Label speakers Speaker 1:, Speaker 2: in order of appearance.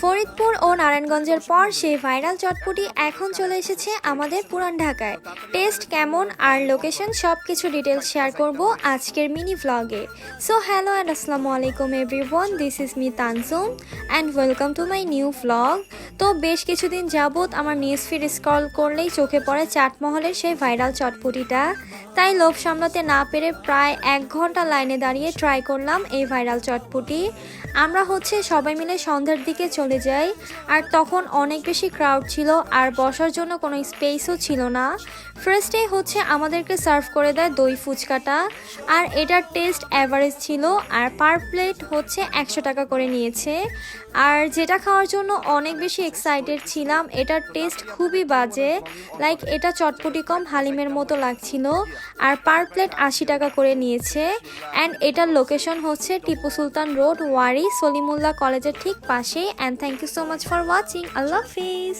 Speaker 1: ফরিদপুর ও নারায়ণগঞ্জের পর সেই ভাইরাল চটপটি এখন চলে এসেছে আমাদের পুরান ঢাকায়। টেস্ট কেমন আর লোকেশন সব কিছু ডিটেলস শেয়ার করব আজকের মিনি ভ্লগে সো হ্যালো অ্যান্ড আসসালামু আলাইকুম everyone this is me Tansum and welcome to my new vlog তো বেশ কিছুদিন যাবত আমার নিউজ ফিড স্ক্রল করলেই চোখে পড়ে চাটমহলের সেই ভাইরাল চটপটিটা। তাই লোভ সামলাতে না পেরে প্রায় এক ঘণ্টা লাইনে দাঁড়িয়ে ট্রাই করলাম এই ভাইরাল চটপটি। আমরা হচ্ছে সবাই মিলে সন্ধ্যার দিকে চলে যাই, আর তখন অনেক বেশি ক্রাউড ছিল আর বসার জন্য কোনো স্পেসও ছিল না। ফার্স্টে হচ্ছে আমাদেরকে সার্ভ করে দেয় দই ফুচকাটা, আর এটার টেস্ট অ্যাভারেজ ছিল আর পার প্লেট হচ্ছে একশো টাকা করে নিয়েছে। আর যেটা খাওয়ার জন্য অনেক বেশি এক্সাইটেড ছিলাম। এটার টেস্ট খুবই বাজে। লাইক এটা চটপটি কম হালিমের মতো লাগছিল। আর পার প্লেট আশি টাকা করে নিয়েছে। অ্যান্ড এটার লোকেশন হচ্ছে টিপু সুলতান রোড, ওয়ারি, সলিমুল্লাহ কলেজের ঠিক পাশেই। And thank you so much for watching Allah Hafiz.